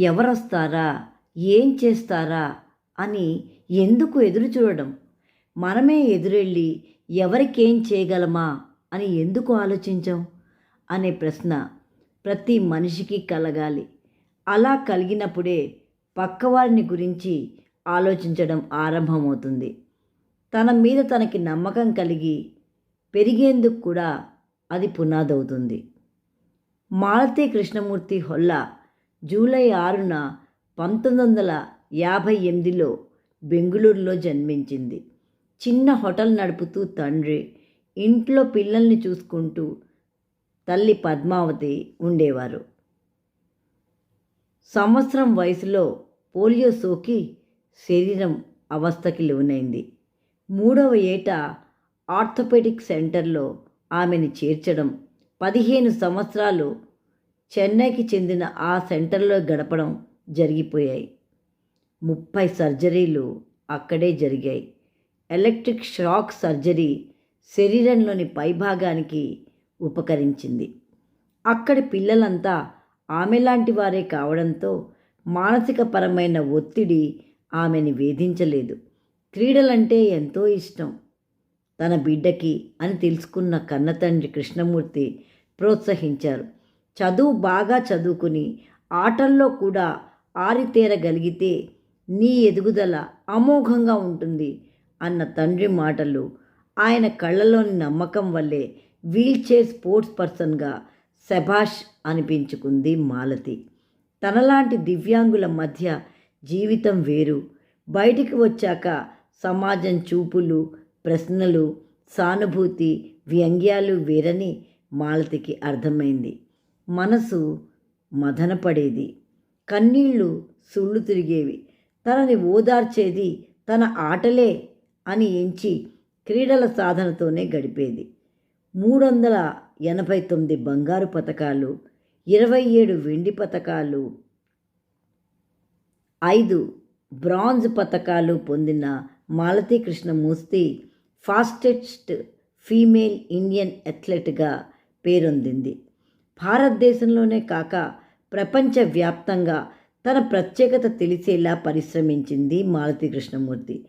ఎవరొస్తారా? ఏం చేస్తారా? అని ఎందుకు ఎదురు చూడడం? మనమే ఎదురెళ్ళి ఎవరికేం చేయగలమా? అని ఎందుకు ఆలోచించాం? అనే ప్రశ్న ప్రతి మనిషికి కలగాలి. అలా కలిగినప్పుడే పక్కవారిని గురించి ఆలోచించడం ఆరంభమవుతుంది. తన మీద తనకి నమ్మకం కలిగి పెరిగేందుకు కూడా అది పునాదవుతుంది. మాలతీ కృష్ణమూర్తి హొల్లా జూలై ఆరున పంతొమ్మిది వందల యాభై ఎనిమిదిలో బెంగుళూరులో జన్మించింది. చిన్న హోటల్ నడుపుతూ తండ్రి ఇంట్లో పిల్లల్ని చూసుకుంటూ తల్లి పద్మావతి ఉండేవారు. సంవత్సరం వయసులో పోలియో సోకి శరీరం అవస్థకి లోనైంది. మూడవ ఏట ఆర్థోపెడిక్ సెంటర్లో ఆమెను చేర్చడం పదిహేను సంవత్సరాలు చెన్నైకి చెందిన ఆ సెంటర్లో గడపడం జరిగిపోయాయి. ముప్పై సర్జరీలు అక్కడే జరిగాయి. ఎలక్ట్రిక్ షాక్ సర్జరీ శరీరంలోని పైభాగానికి ఉపకరించింది. అక్కడి పిల్లలంతా ఆమెలాంటి వారే కావడంతో మానసిక పరమైన ఒత్తిడి ఆమెని వేధించలేదు. క్రీడలంటే ఎంతో ఇష్టం. తన బిడ్డకి అని తెలుసుకున్న కన్నతండ్రి కృష్ణమూర్తి ప్రోత్సహించారు. చదువు బాగా చదువుకుని ఆటల్లో కూడా ఆరితేరగలిగితే నీ ఎదుగుదల అమోఘంగా ఉంటుంది అన్న తండ్రి మాటలు. ఆయన కళ్ళలోని నమ్మకం వల్లే వీల్చైర్ స్పోర్ట్స్ పర్సన్గా శభాష్ అనిపించుకుంది మాలతి. తనలాంటి దివ్యాంగుల మధ్య జీవితం వేరు. బయటికి వచ్చాక సమాజం చూపులు ప్రశ్నలు సానుభూతి వ్యంగ్యాలు వేరని మాలతికి అర్థమైంది. మనసు మదనపడేది. కన్నీళ్ళు సుళ్ళు తిరిగేవి. తనని ఓదార్చేది తన ఆటలే అని ఎంచి క్రీడల సాధనతోనే గడిపేది. మూడు వందల ఎనభై తొమ్మిది బంగారు పథకాలు ఇరవై ఏడు వెండి పథకాలు ఐదు బ్రాంజ్ పథకాలు పొందిన Malathi Krishnamurthy fastest female Indian అథ్లెట్గా పేరొందింది. భారతదేశంలోనే కాక ప్రపంచవ్యాప్తంగా తన ప్రత్యేకత తెలిసేలా పరిశ్రమించింది Malathi Krishnamurthy.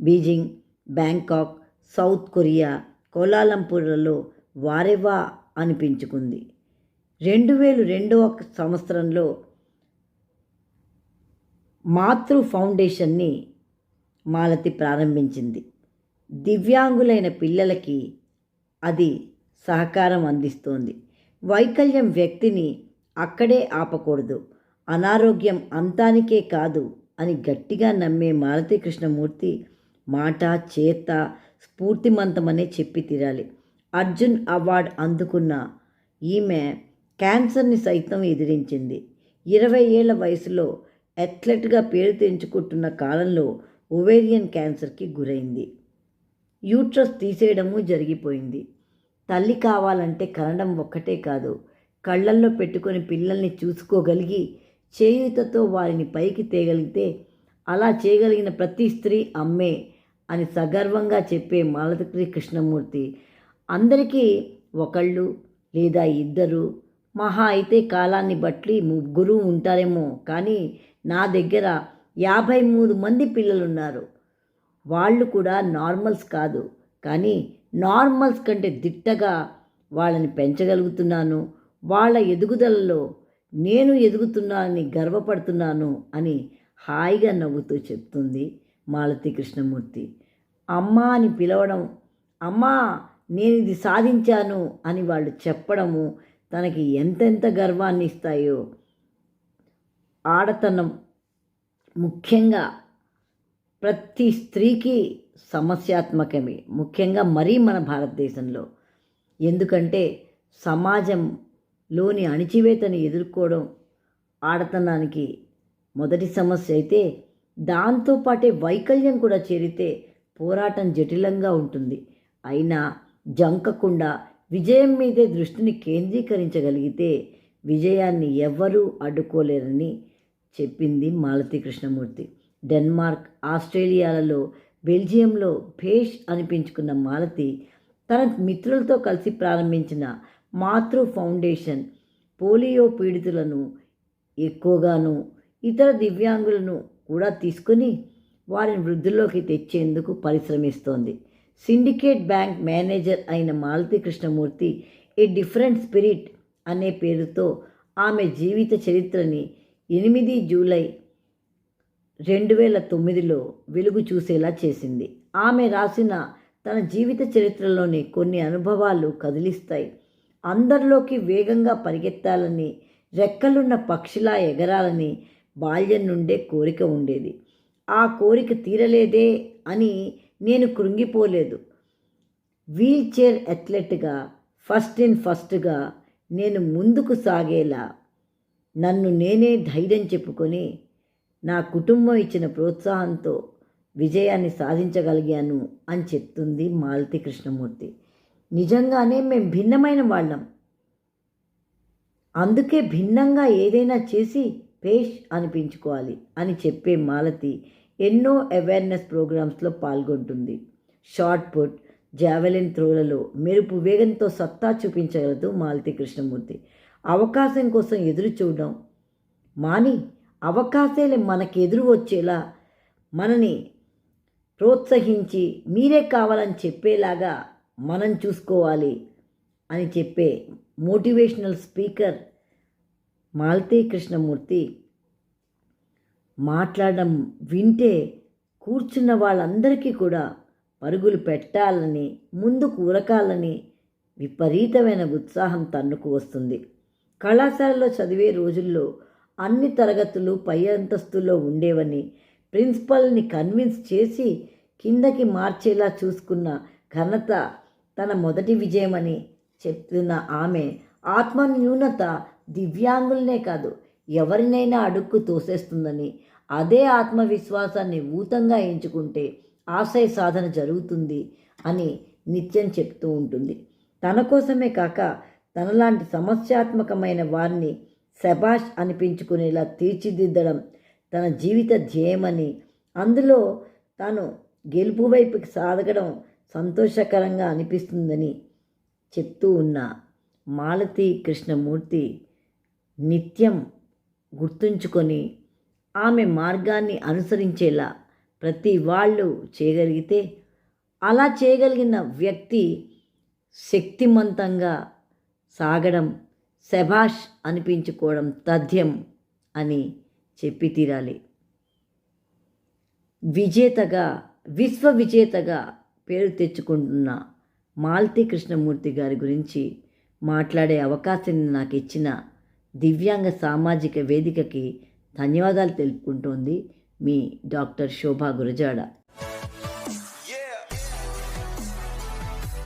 Beijing Bangkok South Korea కోలాలంపూర్లలో వారెవా అనిపించుకుంది రెండు వేలు రెండవ సంవత్సరంలో మాతృ ఫౌండేషన్ని మాలతి ప్రారంభించింది. దివ్యాంగులైన పిల్లలకి అది సహకారం అందిస్తోంది. వైకల్యం వ్యక్తిని అక్కడే ఆపకూడదు. అనారోగ్యం అంతానికే కాదు అని గట్టిగా నమ్మే మాలతీ కృష్ణమూర్తి మాట చేత స్ఫూర్తిమంతమనే చెప్పి తీరాలి. అర్జున్ అవార్డు అందుకున్న ఈమె క్యాన్సర్ని సైతం ఎదిరించింది. ఇరవై ఏళ్ళ వయసులో అథ్లెట్గా పేరు తెంచుకుంటున్న కాలంలో ఒవేరియన్ క్యాన్సర్కి గురైంది. యూట్రస్ తీసేయడము జరిగిపోయింది. తల్లి కావాలంటే కనడం ఒక్కటే కాదు. కళ్ళల్లో పెట్టుకొని పిల్లల్ని చూసుకోగలిగి చేయుతతో వారిని పైకి తేగలిగితే అలా చేయగలిగిన ప్రతి స్త్రీ అమ్మే అని సగర్వంగా చెప్పే మాలతి కృష్ణమూర్తి. అందరికీ ఒకళ్ళు లేదా ఇద్దరు మహా అయితే కాలాన్ని బట్టి ముగ్గురు ఉంటారేమో కానీ నా దగ్గర యాభై మూడు మంది పిల్లలున్నారు. వాళ్ళు కూడా నార్మల్స్ కాదు కానీ నార్మల్స్ కంటే దిట్టగా వాళ్ళని పెంచగలుగుతున్నాను వాళ్ళ ఎదుగుదలలో నేను ఎదుగుతున్నానని గర్వపడుతున్నాను అని హాయిగా నవ్వుతూ చెప్తుంది మాలతి కృష్ణమూర్తి. అమ్మ అని పిలవడం అమ్మా నేను ఇది సాధించాను అని వాళ్ళు చెప్పడము తనకి ఎంతెంత గర్వాన్ని ఇస్తాయో ఆడతనం ముఖ్యంగా ప్రతి స్త్రీకి సమస్యాత్మకమే. ముఖ్యంగా మరీ మన భారతదేశంలో. ఎందుకంటే సమాజంలోని అణిచివేతని ఎదుర్కోవడం ఆడతనానికి మొదటి సమస్య అయితే దాంతోపాటే వైకల్యం కూడా చేరితే పోరాటం జటిలంగా ఉంటుంది. అయినా జంకకుండా విజయం మీదే దృష్టిని కేంద్రీకరించగలిగితే విజయాన్ని ఎవ్వరూ అడ్డుకోలేరని చెప్పింది మాలతీ కృష్ణమూర్తి. డెన్మార్క్ ఆస్ట్రేలియాలలో బెల్జియంలో భేష్ అనిపించుకున్న మాలతి తన మిత్రులతో కలిసి ప్రారంభించిన మాతృ ఫౌండేషన్ పోలియో పీడితులను ఎక్కువగాను ఇతర దివ్యాంగులను కూడా తీసుకొని వారిని వృద్ధిలోకి తెచ్చేందుకు పరిశ్రమిస్తోంది. సిండికేట్ బ్యాంక్ మేనేజర్ అయిన Malathi Krishnamurthy a different spirit అనే పేరుతో ఆమె జీవిత చరిత్రని ఎనిమిది జూలై రెండు వేల తొమ్మిదిలో వెలుగు చూసేలా చేసింది. ఆమె రాసిన తన జీవిత చరిత్రలోని కొన్ని అనుభవాలు కదిలిస్తాయి. అందరిలోకి వేగంగా పరిగెత్తాలని రెక్కలున్న పక్షిలా ఎగరాలని బాల్యం నుండే కోరిక ఉండేది. ఆ కోరిక తీరలేదే అని నేను కృంగిపోలేదు. వీల్ చైర్ అథ్లెట్గా ఫస్ట్ ఇన్ ఫస్ట్గా నేను ముందుకు సాగేలా నన్ను నేనే ధైర్యం చెప్పుకొని నా కుటుంబం ఇచ్చిన ప్రోత్సాహంతో విజయాన్ని సాధించగలిగాను అని చెప్తుంది మాలతి కృష్ణమూర్తి. నిజంగానే మేము భిన్నమైన వాళ్ళం. అందుకే భిన్నంగా ఏదైనా చేసి పేష్ అనిపించుకోవాలి అని చెప్పే మాలతి ఎన్నో అవేర్నెస్ ప్రోగ్రామ్స్లో పాల్గొంటుంది. షార్ట్ పుట్ జావెలిన్ త్రోలలో మెరుపు వేగంతో సత్తా చూపించగలదు మాలతి కృష్ణమూర్తి. అవకాశం కోసం ఎదురు చూడడం మాని అవకాశాలు మనకు ఎదురు వచ్చేలా మనని ప్రోత్సహించి మీరే కావాలని చెప్పేలాగా మనం చూసుకోవాలి అని చెప్పే మోటివేషనల్ స్పీకర్ మాలతీ కృష్ణమూర్తి మాట్లాడడం వింటే కూర్చున్న వాళ్ళందరికీ కూడా పరుగులు పెట్టాలని ముందుకు ఉరకాలని విపరీతమైన ఉత్సాహం తన్నుకు వస్తుంది. కళాశాలలో చదివే రోజుల్లో అన్ని తరగతులు పై అంతస్తులో ఉండేవని ప్రిన్సిపల్ని కన్విన్స్ చేసి కిందకి మార్చేలా చూసుకున్న ఘనత తన మొదటి విజయమని చెప్తున్న ఆమె ఆత్మన్యూనత దివ్యాంగులనే కాదు ఎవరినైనా అడుక్కు తోసేస్తుందని అదే ఆత్మవిశ్వాసాన్ని ఊతంగా ఎంచుకుంటే ఆశయ సాధన జరుగుతుంది అని నిత్యం చెప్తూ ఉంటుంది. తన కోసమే కాక తనలాంటి సమస్యాత్మకమైన వారిని శబాష్ అనిపించుకునేలా తీర్చిదిద్దడం తన జీవిత ధ్యేయమని. అందులో తాను గెలుపు వైపుకి సాగడం సంతోషకరంగా అనిపిస్తుందని చెప్తూ ఉన్న మాలతి కృష్ణమూర్తి నిత్యం గుర్తుంచుకొని ఆమె మార్గాన్ని అనుసరించేలా ప్రతి వాళ్ళు చేయగలిగితే అలా చేయగలిగిన వ్యక్తి శక్తిమంతంగా సాగడం శభాష్ అనిపించుకోవడం తథ్యం అని చెప్పి తీరాలి. విజేతగా విశ్వ విజేతగా పేరు తెచ్చుకుంటున్న మాల్తి కృష్ణమూర్తి గారి గురించి మాట్లాడే అవకాశాన్ని నాకు ఇచ్చిన దివ్యాంగ సామాజిక వేదికకి ధన్యవాదాలు తెలుపుకుంటోంది మీ డాక్టర్ శోభా గురజాడ.